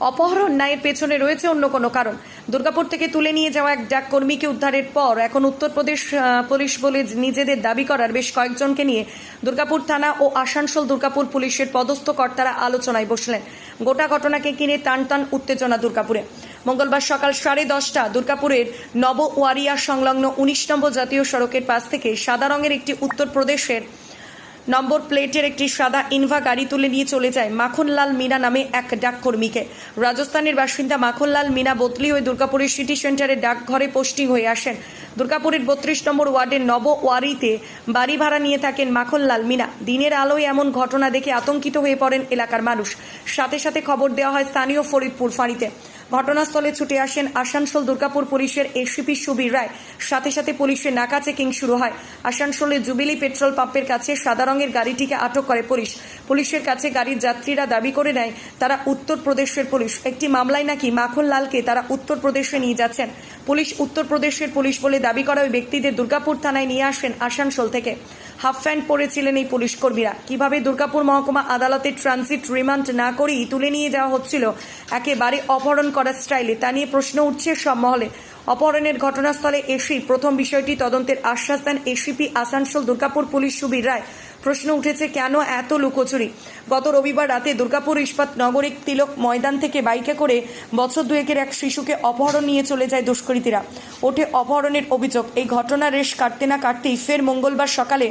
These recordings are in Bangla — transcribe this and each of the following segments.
অপহরণ ন্যায়ের পেছনে রয়েছে অন্য কোনো কারণ। দুর্গাপুর থেকে তুলে নিয়ে যাওয়া এক ডাক কর্মীকে উদ্ধারের পর এখন উত্তরপ্রদেশ পুলিশ বলে নিজেদের দাবি করার বেশ কয়েকজনকে নিয়ে দুর্গাপুর থানা ও আসানসোল দুর্গাপুর পুলিশের পদস্থ কর্তারা আলোচনায় বসলেন। গোটা ঘটনাকে কিনে টান টান উত্তেজনা দুর্গাপুরে। মঙ্গলবার সকাল সাড়ে দশটা দুর্গাপুরের নব ওয়ারিয়া সংলগ্ন উনিশ নম্বর জাতীয় সড়কের পাশ থেকে সাদা রঙের একটি উত্তরপ্রদেশের নম্বর প্লেটের একটি সাদা ইনভা গাড়ি তুলে নিয়ে চলে যায় মাখনলাল মিনা নামে এক ডাককর্মীকে। রাজস্থানের বাসিন্দা মাখনলাল মিনা বদলি হয়ে দুর্গাপুরের সিটি সেন্টারের ডাকঘরে পোস্টিং হয়ে আসেন। দুর্গাপুরের বত্রিশ নম্বর ওয়ার্ডের নব ওয়ারিতে বাড়ি ভাড়া নিয়ে থাকেন মাখনলাল মিনা। দিনের আলোয় এমন ঘটনা দেখে আতঙ্কিত হয়ে পড়েন এলাকার মানুষ। সাথে সাথে খবর দেওয়া হয় স্থানীয় ফরিদপুর ফাঁড়িতে। ঘটনাস্থলে ছুটে আসেন আসানসোল দুর্গাপুর পুলিশের এসিপি সুবীর রায়। সাথে সাথে পুলিশের নাকা চেকিং শুরু হয়। আসানসোলের জুবিলি পেট্রোল পাম্পের কাছে সাদা রঙের গাড়িটিকে আটক করে পুলিশ। পুলিশের কাছে গাড়ির যাত্রীরা দাবি করে নেয়, তারা উত্তরপ্রদেশের পুলিশ। একটি মামলায় নাকি মাখন লালকে তারা উত্তরপ্রদেশে নিয়ে যাচ্ছেন। পুলিশ উত্তরপ্রদেশের পুলিশ বলে দাবি করা ওই ব্যক্তিদের দুর্গাপুর থানায় নিয়ে আসেন আসানসোল থেকে। হাফ প্যান্ট পরেছিলেন এই পুলিশ কর্মীরা। কীভাবে দুর্গাপুর মহকুমা আদালতে ট্রানজিট রিমান্ড না করেই তুলে নিয়ে যাওয়া হচ্ছিল, একেবারে অপহরণ করার স্টাইলে তা নিয়ে প্রশ্ন উঠছে সব মহলে। অপহরণের ঘটনাস্থলে এসেই প্রথম বিষয়টি তদন্তের আশ্বাস দেন এসিপি আসানসোল দুর্গাপুর পুলিশ সুবীর রায়। প্রশ্ন উঠেছে, কেন এত লুকোচুরি? গত রবিবার রাতে দুর্গাপুর ইস্পাত নগরিক তিলক ময়দান থেকে বাইকে করে বছর দুয়েকের এক শিশুকে অপহরণ নিয়ে চলে যায় দুষ্কৃতীরা। ওঠে অপহরণের অভিযোগ। এই ঘটনা রেশ কাটতে না কাটতেই ফের মঙ্গলবার সকালে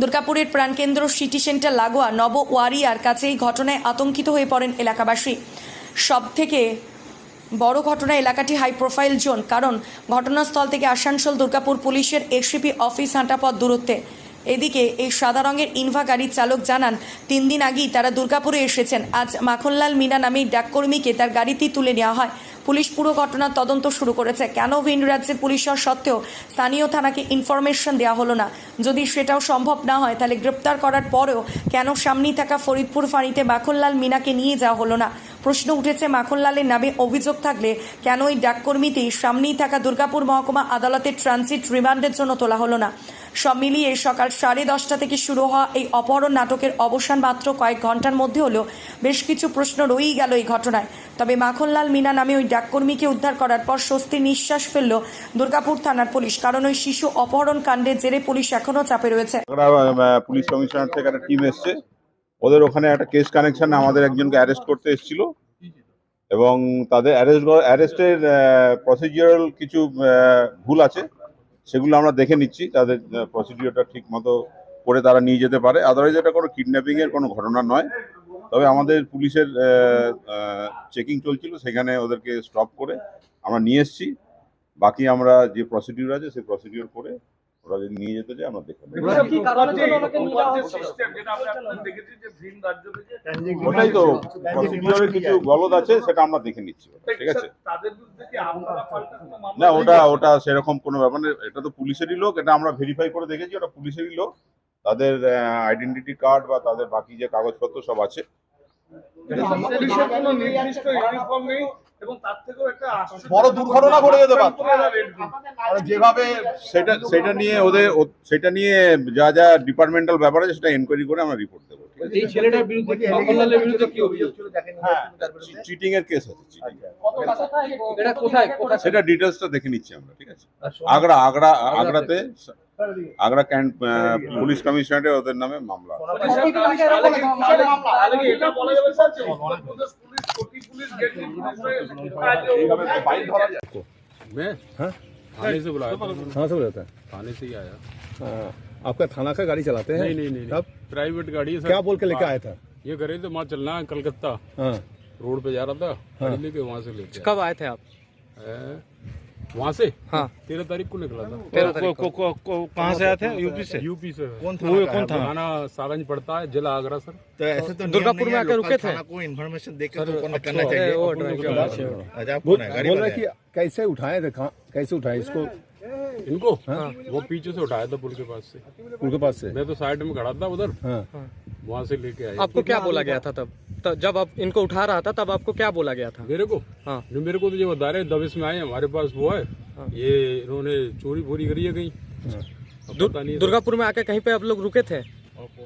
দুর্গাপুরের প্রাণকেন্দ্র সিটি সেন্টার লাগোয়া নব ওয়ারিয়ার কাছে এই ঘটনায় আতঙ্কিত হয়ে পড়েন এলাকাবাসী। সব থেকে বড় ঘটনা এলাকাটি হাই প্রোফাইল জোন, কারণ ঘটনাস্থল থেকে আসানসোল দুর্গাপুর পুলিশের এসিপি অফিস হাঁটা পথ দূরত্বে। এদিকে এই সাদা রঙের ইনভা গাড়ির চালক জানান, তিন দিন আগেই তারা দুর্গাপুরে এসেছেন। আজ মাখনলাল মিনা নামে এই ডাককর্মীকে তার গাড়িতেই তুলে নেওয়া হয়। পুলিশ পুরো ঘটনার তদন্ত শুরু করেছে। কেন ভিন রাজ্যের পুলিশ হওয়া সত্ত্বেও স্থানীয় থানাকে ইনফরমেশন দেওয়া হলো না। যদি সেটাও সম্ভব না হয়, তাহলে গ্রেপ্তার করার পরেও কেন সামনেই থাকা ফরিদপুর ফাঁড়িতে মাখনলাল মিনাকে নিয়ে যাওয়া হলো না? প্রশ্ন উঠেছে, মাখনলালের নামে অভিযোগ থাকলে কেন ওই ডাককর্মীটি সামনেই থাকা দুর্গাপুর মহকুমা আদালতের ট্রানজিট রিমান্ডের জন্য তোলা হলো না? সব মিলিয়ে সকাল সাড়ে দশটা থেকে শুরু হওয়া এই অপহরণ নাটকের অবসান মাত্র কয়েক ঘণ্টার মধ্যে হলেও বেশ কিছু প্রশ্ন রয়েই গেল এই ঘটনায়। তবে মাখনলাল মিনা নামে ওই ডাককর্মীকে উদ্ধার করার পর স্বস্তির নিঃশ্বাস ফেলল দুর্গাপুর থানার পুলিশ, কারণ ওই শিশু অপহরণ কাণ্ডের জেরে পুলিশ এখনও চাপে রয়েছে। পুলিশ কমিশনার থেকে একটা টিম এসছে। ওদের ওখানে একটা কেস কানেকশন আমাদের একজনকে অ্যারেস্ট করতে এসেছিল। এবং তাদের অ্যারেস্ট, অ্যারেস্টের প্রসিডিউরাল কিছু ভুল আছে। সেগুলো আমরা দেখে নিচ্ছি, তাদের প্রসিডিওরটা ঠিক মতো করে তারা নিয়ে যেতে পারে। আদারওয়াইজ এটা কোনো কিডন্যাপিংয়ের কোনো ঘটনা নয়। তবে আমাদের পুলিশের চেকিং চলছিল, সেখানে ওদেরকে স্টপ করে আমরা নিয়ে এসছি। বাকি আমরা যে প্রসিডিউর আছে, সেই প্রসিডিউর করে ওরা যদি নিয়ে যেতে চায় আমরা দেখে ওটাই তো কিছু গলদ আছে সেটা আমরা দেখে নিচ্ছি ঠিক আছে? তাদের বিরুদ্ধে কি আপনারা পাল্টা কোনো মামলা না ওটা ওটা সেরকম কোনো ব্যাপার নেই এটা তো পুলিশেরই লোক এটা আমরা ভেরিফাই করে দেখেছি ওটা পুলিশেরই লোক। তাদের আইডেন্টিটি কার্ড বা তাদের বাকি যে কাগজপত্র সব আছে। পুলিশের কোনো নির্দিষ্ট ইউনিফর্ম নেই। এবং তার থেকেও একটা বড় দুর্ঘটনা ঘটে যেতে। মানে যেভাবে সেটা সেটা নিয়ে ওদের সেটা নিয়ে যা যা ডিপার্টমেন্টাল ব্যাপার আছে সেটা এনকোয়ারি করে আমরা রিপোর্ট দেবো ঠিক এই ছেলেটার বিরুদ্ধে কি বিরুদ্ধে কি অভিযোগ হ্যাঁ চিটিং এর কেস আছে এটা কোথায় কোথায় সেটা ডিটেলসটা দেখে নিচ্ছি আমরা ঠিক আছে আগ্রা আগ্রা আগ্রাতে আগ্রা ক্যান্ট পুলিশ কমিশনারে ওদের নামে মামলা मैं? थाने से बुलाया था। कहाँ से बोला था। थाने से ही आया। हाँ, आपका थाना का गाड़ी चलाते हैं? नहीं नहीं नहीं, अब प्राइवेट गाड़ी है सर। क्या बोल के लेके आया था? ये करे तो वहाँ चलना है कलकत्ता। हाँ। रोड पे जा रहा था गाड़ी लेके वहाँ से लेके कब आए थे आप। वहाँ से? हाँ। तेरह तारीख को निकला था। तेरह तारीख को। को, को, कहाँ से आए थे? यूपी से? यूपी से। कौन था वो कौन था थाना सारंज पड़ता है जिला आगरा सर। तो ऐसे तो दुर्गापुर में आकर रुके थे? को इन्फॉर्मेशन देकर तो करना तो- चाहिए? के है? अच्छा आप बोल है? रहा कि कैसे उठाए थे कहाँ कैसे उठाए इसको? इनको? वो पीछे से उठाया था पुल के पास से। पुल के पास से? मैं तो साइड में खड़ा था उधर। हाँ। वहाँ से लेके आया। आपको क्या बोला गया था तब? तब जब आप इनको उठा रहा था तब आपको क्या बोला गया था? मेरे को? हाँ। जो मेरे को तो ये बता रहे दबिश में आए हमारे पास वो है। ये इन्होंने चोरी फोरी करी है कहीं। है। दुर्गापुर में आके कहीं पे आप लोग रुके थे?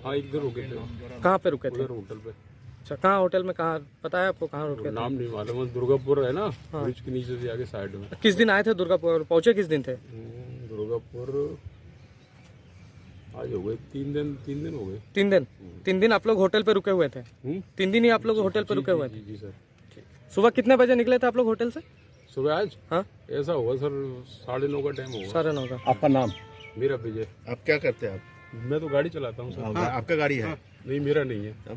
हाँ इधर रुके थे। कहाँ पे रुके थे? होटल पे। अच्छा कहाँ होटल में कहाँ पता है आपको कहाँ रुके थे? नाम नहीं मालूम दुर्गापुर है ना ब्रिज के नीचे से आगे साइड में। किस दिन आए थे दुर्गापुर? पहुँचे किस दिन थे? हम्म, दुर्गापुर आज हो गए तीन दिन तीन दिन हो गए। तीन दिन? तीन दिन आप लोग होटल पे रुके हुए थे? हम्म? तीन दिन ही आप लोग होटल पे रुके हुए थे? जी जी सर। सुबह कितने बजे निकले थे आप लोग होटल से? सुबह आज? हाँ। ऐसा होगा सर साढ़े नौ का टाइम होगा। साढ़े नौ का। आपका नाम? मेरा विजय। आप क्या करते हैं आप? मैं तो गाड़ी चलाता हूँ सर। आपका गाड़ी है? नहीं मेरा नहीं है।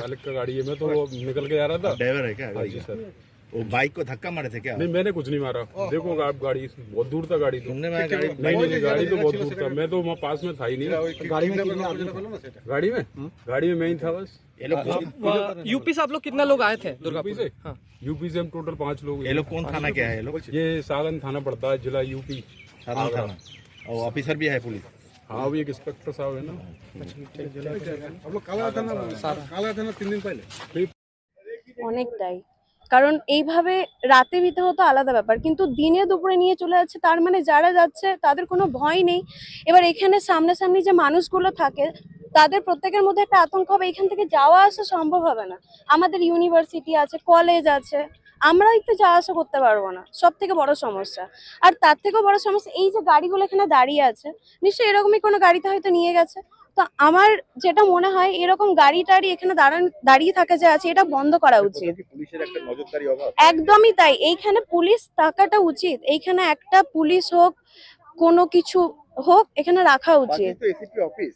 मालिक का गाड़ी है मैं तो निकल के आ रहा था। ड्राइवर है क्या? हाँ गाड़ी जी सर। वो बाइक को धक्का मारे थे क्या नहीं मैंने कुछ नहीं मारा देखो आप गाड़ी बहुत दूर था गाड़ी तो सुनने में आया गाड़ी नहीं नहीं नहीं, गाड़ी तो बहुत दूर था मैं तो वहाँ पास में था ही नहीं गाड़ी में कितने आदमी थे? गाड़ी में गाड़ी में मैं ही था बस ये लोग कौन- यूपी से आप लोग कितने लोग आए थे यूपी दुर्गापुर से हाँ यूपी से हम टोटल पांच लोग ये हैं लोग कौन थाना क्या है ये लोग ये सागन थाना पड़ता है जिला यूपी साधारण थाना और ऑफिसर भी है पुलिस हाँ वो एक इंस्पेक्टर साहब है ना অনেকটাই কারণ এইভাবে রাতে দিতে হতো আলাদা ব্যাপার। কিন্তু দিনে দুপুরে নিয়ে চলে যাচ্ছে, তার মানে যারা যাচ্ছে তাদের কোনো ভয় নেই। এবার এখানে সামনাসামনি যে মানুষগুলো থাকে, তাদের প্রত্যেকের মধ্যে একটা আতঙ্ক হবে, এখান থেকে যাওয়া আসা সম্ভব হবে না। আমাদের ইউনিভার্সিটি আছে কলেজ আছে আমরাই তো যাওয়া আসা করতে পারব না। সব থেকে বড় সমস্যা। আর তার থেকেও বড় সমস্যা, এই যে গাড়িগুলো এখানে দাঁড়িয়ে আছে, নিশ্চয়ই এরকমই কোনো গাড়িতে হয়তো নিয়ে গেছে। তো আমার যেটা মনে হয় এরকম গাড়ি টাড়ি এখানে দাঁড়ান দাঁড়িয়ে থাকা যে আছে এটা বন্ধ করা উচিত। একদমই তাই। এইখানে পুলিশ থাকাটা উচিত। এইখানে একটা পুলিশ হোক কোনো কিছু হোক এখানে রাখা উচিত। তো এসিপি অফিস।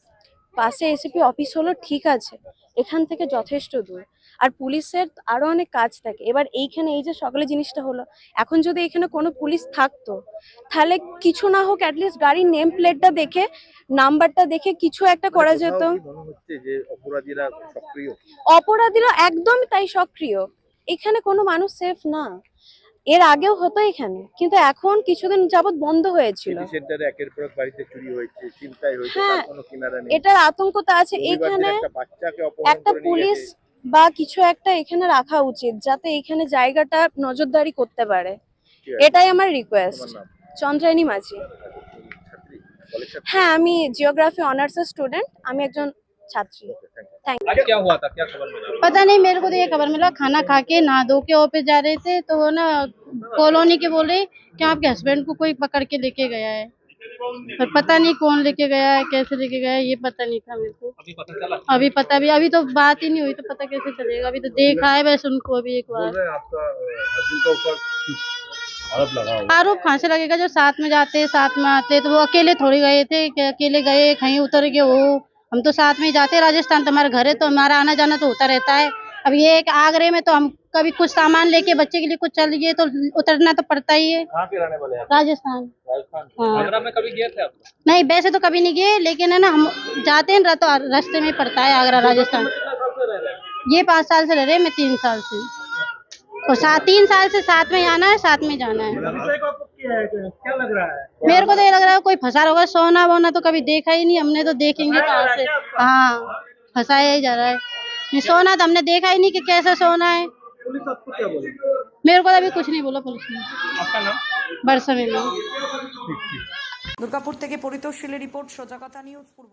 পাশে এসিপি অফিস হলো ঠিক আছে। এখান থেকে যথেষ্ট দূর। আর পুলিশের আরও অনেক কাজ থাকে। এবার এইখানে এই যে সকালে জিনিসটা হলো এখন যদি এখানে কোনো পুলিশ থাকতো তাহলে কিছু না হোক অ্যাটলিস্ট গাড়ির নেম প্লেটটা দেখে নাম্বারটা দেখে কিছু একটা করা যেত। অপরাধীরা একদমই তাই সক্রিয়। এখানে কোনো মানুষ সেফ না। এর আগেও হতো এখানে কিন্তু এখন কিছুদিন যাবত বন্ধ হয়েছিল। হ্যাঁ, এটার আতঙ্ক তো আছে। এখানে একটা পুলিশ। বা কিছু একটা এখানে রাখা উচিত যাতে এখানে জায়গাটা নজরদারি করতে পারে ঠিক আছে, এটাই আমার রিকোয়েস্ট তোমার নাম চন্দ্রায়ণী মাঝি ছাত্রী কলেজ ছাত্রী হ্যাঁ আমি জিওগ্রাফি অনার্সের স্টুডেন্ট আমি একজন ছাত্রী आज क्या हुआ था क्या खबर मिला पता नहीं मेरे को तो ये खबर मिला खाना खा के नहा धो के ऑफिस जा रहे थे तो वो ना कॉलोनी के बोले कि आपके हस्बैंड को कोई पकड़ के लेके गया है पर पता नहीं कौन लेके गया है कैसे लेके गया है ये पता नहीं था मेरे को। अभी पता चला? अभी पता भी अभी तो बात ही नहीं हुई तो पता कैसे चलेगा। अभी तो देखा है बस उनको अभी एक बार। आरोप कहाँ से लगेगा जो साथ में जाते साथ में आते तो वो अकेले थोड़ी गए थे कि अकेले गए कहीं उतर गए वो हम तो साथ में ही जाते राजस्थान तो हमारा घर है तो हमारा आना जाना तो होता रहता है। अब ये है कि आगरे में तो हम कभी कुछ सामान लेके बच्चे के लिए कुछ चल गए तो उतरना तो पड़ता ही है। हैं? राजस्थान। राजस्थान हाँ। में कभी गए थे आप? नहीं वैसे तो कभी नहीं गए लेकिन है ना हम जाते हैं तो रास्ते में पड़ता है आगरा राजस्थान। ये पाँच साल से रह रहे हैं मैं तीन साल से। और सात तीन साल से साथ में आना है साथ में जाना है। क्या लग रहा है? मेरे को तो ये लग रहा है कोई फंसा होगा सोना वोना तो कभी देखा ही नहीं हमने तो देखेंगे कहाँ से। हाँ फंसाया ही जा रहा है। सोना तो हमने देखा ही नहीं कि कैसा सोना है। पुलिस आपको क्या बोली मेरे को तो अभी कुछ नहीं बोला पुलिस ने आपका नाम बरसा में দুর্গাপুর থেকে পরিতোষীলের রিপোর্ট সোজা কথা নিউজ পূর্ব